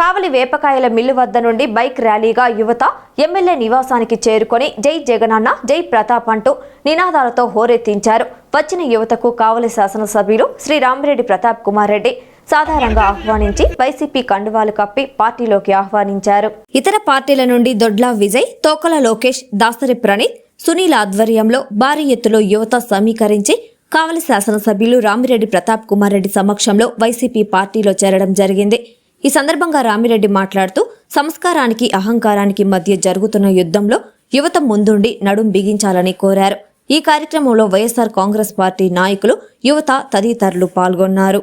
కావలి వేపకాయల mill వద్ద నుండి bike ర్యాలీగా యువత ఎమ్మెల్యే నివాసానికి చేరుకొని జై జగనన్న జై ప్రతాప్ అంటూ నినాదాలతో హోరెత్తించారు. వచ్చిన యువతకు కావలి శాసనసభ్యులు శ్రీ రామిరెడ్డి ప్రతాప్ కుమార్ రెడ్డి సాధారణంగా ఆహ్వానించి వైసీపీ కండువాలు కప్పి పార్టీలోకి ఆహ్వానించారు. ఇతర పార్టీల నుండి దొడ్ల విజయ్ తోకల లోకేష్ దాసరి ప్రణీత్ సునీల్ ఆధ్వర్యంలో భారీ ఎత్తులో యువత సమీకరించి కావలి శాసనసభ్యులు రామిరెడ్డి ప్రతాప్ కుమార్ రెడ్డి సమక్షంలో వైసీపీ పార్టీలో చేరడం జరిగింది. ఈ సందర్భంగా రామిరెడ్డి మాట్లాడుతూ సంస్కారానికి అహంకారానికి మధ్య జరుగుతున్న యుద్ధంలో యువత ముందుండి నడుం బిగించాలని కోరారు. ఈ కార్యక్రమంలో వైఎస్ఆర్ కాంగ్రెస్ పార్టీ నాయకులు యువత తదితరులు పాల్గొన్నారు.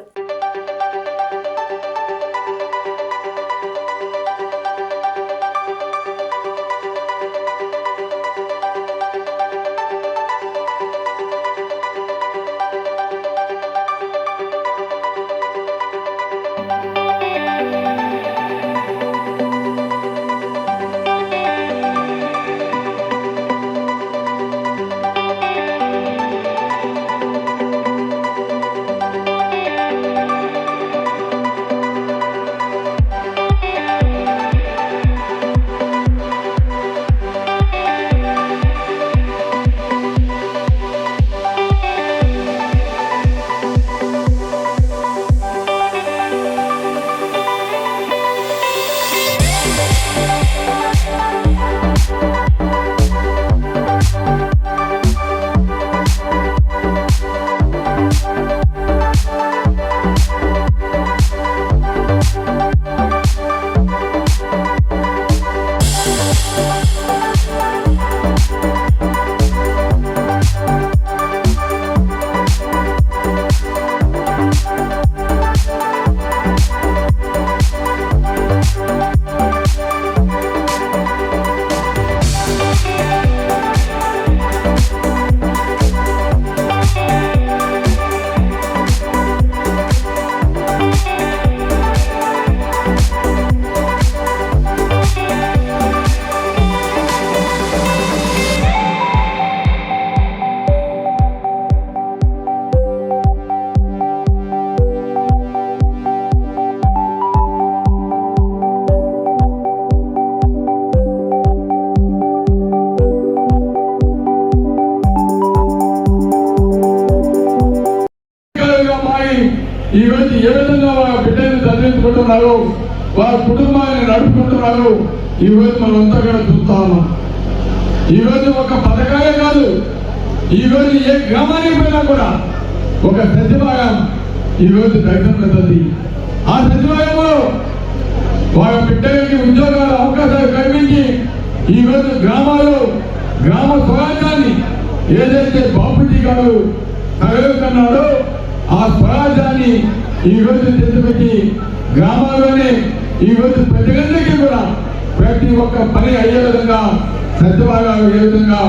ఈ రోజు ఏ విధంగా వాళ్ళ బిడ్డని చదివించుకుంటున్నారు వారి కుటుంబాన్ని నడుపుకుంటున్నారు ఈ రోజు మనం అంతా కూడా చూస్తా ఉన్నాం. ఈ రోజు ఒక పథకాలే కాదు ఈ రోజు ఏ గ్రామానికి పోయినా కూడా ఒక సచివాలయం ఈ రోజు పెద్దది ఆ సచివాలయంలో వాళ్ళ బిడ్డలకి ఉద్యోగాల అవకాశాలు కల్పించి ఈ రోజు గ్రామాలు గ్రామ స్వరాజ్యాన్ని ఏదైతే బాపూజీ గారు కన్నాడో ఆ స్వరాజ్యాన్ని ఈ రోజు తెచ్చిపెట్టి గ్రామాల్లోనే ఈ రోజు ప్రజలందరికీ కూడా ప్రతి ఒక్క పని అయ్యే విధంగా సచివాలయాలు ఏ విధంగా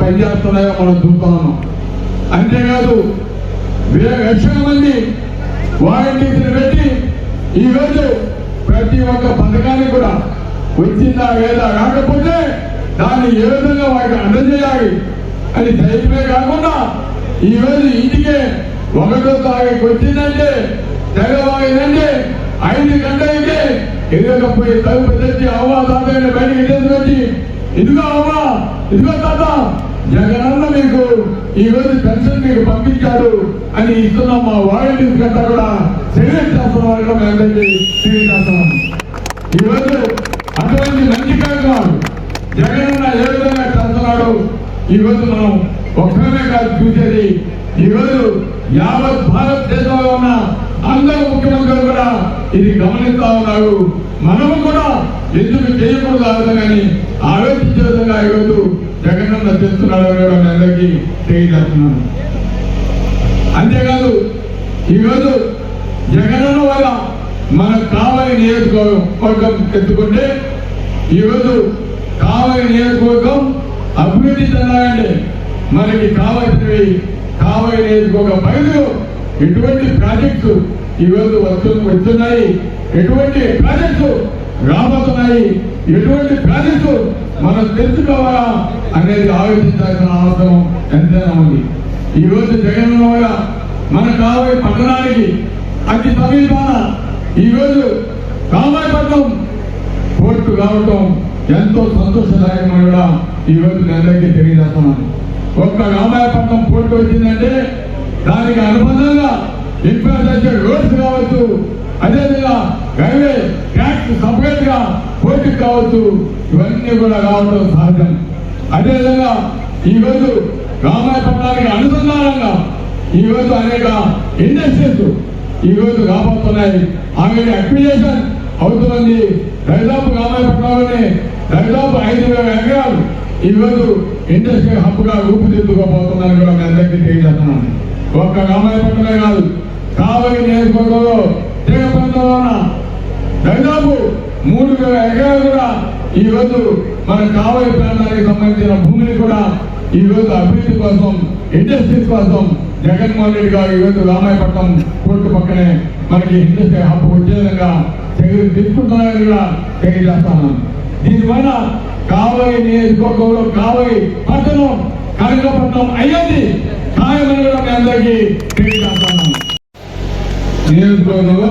పనిచేస్తున్నాయో మనం చూస్తున్నాము అంతేకాదు వేల లక్షల మంది వాలంటీర్స్ని పెట్టి ఈ రోజు ప్రతి ఒక్క పథకాన్ని కూడా వచ్చిందా లేదా రాకపోతే దాన్ని ఏ విధంగా వారికి అందజేయాలి అని ధైర్యమే కాకుండా ఈ రోజు ఇంటికే ఒకటో తారీఖు వచ్చిందంటే తెల్లవారిందంటే ఐదు గంటలకే ఎదగకపోయి తలుపు తెచ్చి అవ్వ తాతయ్య బయటికి తీసుకొచ్చి ఇదిగో అవ్వ ఇదిగో తాత జగనన్న మీకు ఈ రోజు పెన్షన్ మీకు పంపించాడు అని ఇస్తున్న. మా వాలంటీర్స్ కంటే కూడా సెలెక్ట్ చేస్తున్న వారికి మేము అందరికీ తెలియజేస్తున్నాం. ఈ రోజు అటువంటి మంచి కార్యక్రమాలు జగనన్న ఏ విధంగా చేస్తున్నాడు ఈ రోజు మనం ఒక్కనే కాదు చూసేది ఈ రోజు యావత్ భారతదేశంలో ఉన్న అందరూ ముఖ్యమంత్రి కూడా ఇది గమనిస్తా ఉన్నారు. మనము కూడా ఎందుకు చేయకూడదు ఆ విధంగాని ఆలోచించే విధంగా ఈరోజు జగనన్న చేస్తున్నాడు అని కూడా మీ అందరికీ తెలియజేస్తున్నాను. అంతేకాదు ఈరోజు జగనన్న వల్ల మనకు కావాలి నియోజకవర్గం ఎత్తుకుంటే ఈరోజు కావాలి నియోజకవర్గం అభివృద్ధి చెందాలంటే మనకి కావాల్సినవి కావాలి నియోజకవర్గ బయలు ఎటువంటి ప్రాజెక్టు ఈరోజు వస్తు వస్తున్నాయి ఎటువంటి ప్రాజెక్టు రాబోతున్నాయి? ఎటువంటి ప్రాజెక్టు మనం తెలుసుకోవాలా అనేది ఆలోచించాల్సిన అవసరం ఎంతైనా ఉంది. ఈ రోజు జగన్మోహన్ మన కావలి పట్టణానికి అతి సమీపాన ఈ రోజు కామాయపట్నం కోర్టు కావటం ఎంతో సంతోషదాయకమైన కూడా ఈ రోజు మీ తెలియజేస్తున్నాను. ఒక్క రామాయపట్నం కోర్టు వచ్చిందంటే దానికి అనుబంధంగా ఇన్ఫ్రాస్ట్రక్చర్ రోడ్స్ కావచ్చు అదేవిధంగా రైల్వే ట్రాక్స్ సపరేట్గా కోర్టుకు కావచ్చు ఇవన్నీ కూడా రావడం సహజం. అదేవిధంగా ఈ రోజు రామాయపట్నానికి అనుసంధానంగా ఈ రోజు అనేక ఇండస్ట్రీస్ ఈ రోజు రాబోతున్నాయి. ఆమె అక్విజేషన్ అవుతుంది దరిదాపు రామాయపట్నంలోనే దరిదాపు ఐదు వేల ఎకరాలు ఈ రోజు ఇండస్ట్రీ హబ్గా కూడా మీ అందరికీ తెలియజేస్తున్నాను. ఒక్క రామాయపట్నమే కాదు కావలి నియోజకవర్గంలో తీర దాదాపు మూడు వేల ఎకరాలు కూడా ఈ మన కావలి ప్రాంతానికి సంబంధించిన భూమిని కూడా ఈరోజు అభివృద్ధి కోసం ఇండస్ట్రీస్ కోసం జగన్మోహన్ రెడ్డి గారు ఈరోజు రామాయపట్నం కోర్టు పక్కనే మనకి ఇండస్ట్రీ హబ్ వచ్చే విధంగా చర్యలు తీసుకుంటున్నారని కూడా తెలియజేస్తాను దీనివల్ల కావలి నియోజకవర్గంలో కావలి పట్టణం కనకపట్నం అయ్యింది ఖాయమని కూడా మీ అందరికీ తెలియజేస్తాను నియోజకవర్గంలో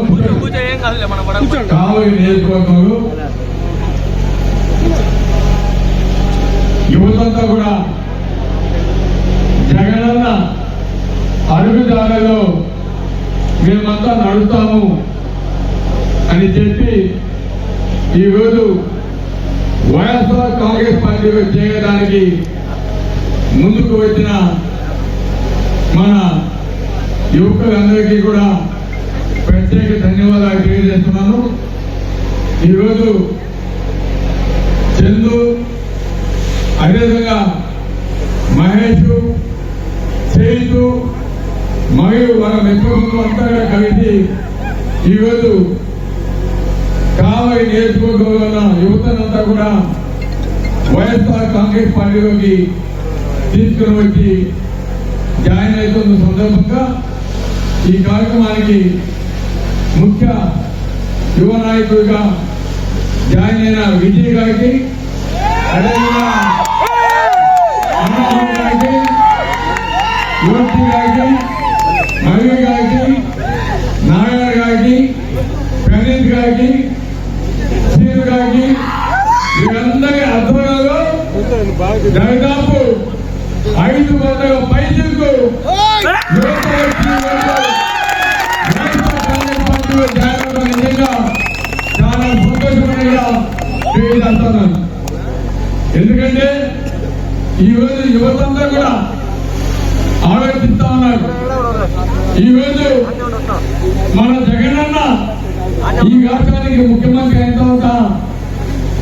కావలి నియోజకవర్గంలో యువతంతా కూడా జగనన్న అడుగుదారిలో మేమంతా నడుస్తాము అని చెప్పి ఈరోజు వైఎస్ఆర్ కాంగ్రెస్ పార్టీ చేయడానికి ముందుకు వచ్చిన మన యువకులందరికీ కూడా ప్రత్యేక ధన్యవాదాలు తెలియజేస్తున్నాను. ఈరోజు చందు అదేవిధంగా మహేష్ చేతు మరియు వాళ్ళ మిత్రులు అంతా కలిసి ఈరోజు కావలి నియోజకవర్గంలో యువతనంతా కూడా వైఎస్ఆర్ కాంగ్రెస్ పార్టీలోకి తీసుకుని వచ్చి జాయిన్ అవుతున్న సందర్భంగా ఈ కార్యక్రమానికి ముఖ్య యువ నాయకుడిగా జాయిన్ అయిన విజయ్ గారికి అదేవిధంగా గారికి యువతి గారికి మయూరి గారికి నారాయణ గారికి ప్రణీత్ గారికి శ్రీను గారికి వీరందరి ఆధ్వర్యంలో దాదాపు ఐదు వందల పైసలకు తెలియజేస్తున్నాను ఎందుకంటే ఈరోజు యువతంతా కూడా ఆలోచిస్తా ఉన్నారు. ఈరోజు రోజు మన జగనన్న ఈ రాష్ట్రానికి ముఖ్యమంత్రి అయిన తర్వాత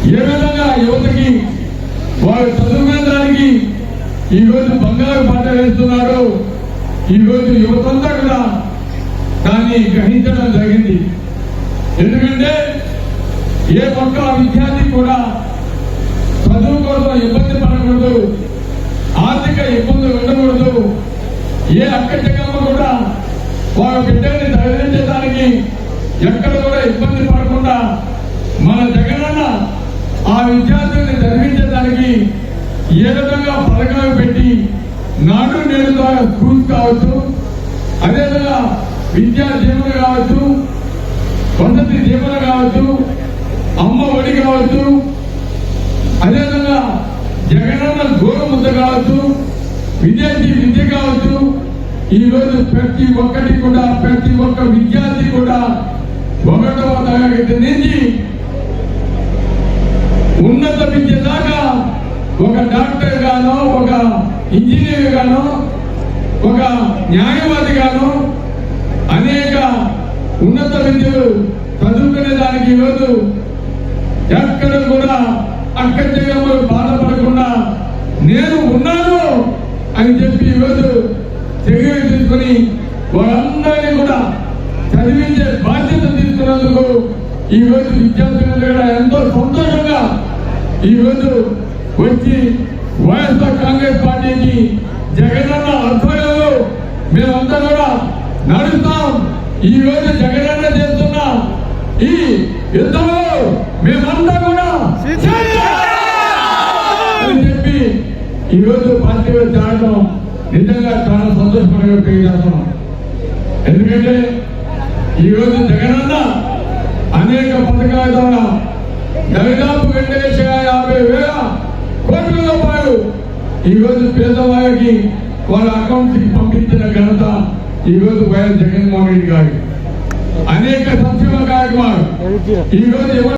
ఏ విధంగా యువతకి వారు చదువుకునేదానికి ఈ రోజు బంగారు పాట వేస్తున్నారు ఈరోజు యువతంతా కూడా దాన్ని గ్రహించడం జరిగింది. ఎందుకంటే ఏ పక్క విద్యార్థి కూడా చదువు కోసం ఇబ్బంది పడకూడదు ఆర్థిక ఇబ్బందులు ఉండకూడదు. ఏ అక్కడికమ్మ కూడా వాళ్ళ బిడ్డల్ని తరలించడానికి ఎక్కడ కూడా ఇబ్బంది పడకుండా మన జగనన్న ఆ విద్యార్థుల్ని చదివించడానికి ఏ విధంగా పథకాలు పెట్టి నాడు నేడు ద్వారా స్కూల్స్ కావచ్చు అదేవిధంగా విద్యా దీవెన కావచ్చు వసతి దీవెన కావచ్చు అమ్మ ఒడి కావచ్చు అదేవిధంగా జగనన్న గోరు ముద్ద కావచ్చు. విదేశీ విద్య కావచ్చు. ఈ రోజు ప్రతి ఒక్కటి కూడా ప్రతి ఒక్క విద్యార్థి కూడా ఒకటవ తరగతి నుంచి ఉన్నత విద్య దాకా ఒక డాక్టర్ గానో ఒక ఇంజనీర్ గానో ఒక న్యాయవాది గాను అనేక ఉన్నత విద్యలు చదువుకునే దానికి ఈరోజు ఎక్కడ కూడా అక్క చెల్లెమ్మలు బాధపడకుండా నేను ఉన్నాను అని చెప్పి ఈరోజు చర్యలు తీసుకుని వాళ్ళందరినీ కూడా చదివించే బాధ్యత తీసుకున్నందుకు ఈ రోజు విద్యార్థులు కూడా ఎంతో సంతోషంగా ఈ రోజు వచ్చి వైఎస్ఆర్ కాంగ్రెస్ పార్టీకి జగనన్న ఆధ్వర్యంలో మేమంతా కూడా నడుస్తాం. ఈ రోజు జగనన్న చేస్తున్న ఈ యుద్ధంలో మేమంతా కూడా అని చెప్పి ఈరోజు రోజు పార్టీలో చేరడం నిజంగా చాలా సంతోషమైన తెలియజేస్తున్నాం ఎందుకంటే ఈరోజు రోజు జగనన్న అనేక పథకాల ద్వారా దరిదాపు రెండు లక్షల యాభై వేల కోట్ల రూపాయలు ఈరోజు రోజు పేదవాళ్ళకి వాళ్ళ అకౌంట్కి పంపించిన ఘనత ఈరోజు వైఎస్ జగన్మోహన్ రెడ్డి గారి. అనేక సంక్షేమ కార్యక్రమాలు. ఈరోజు ఎవరు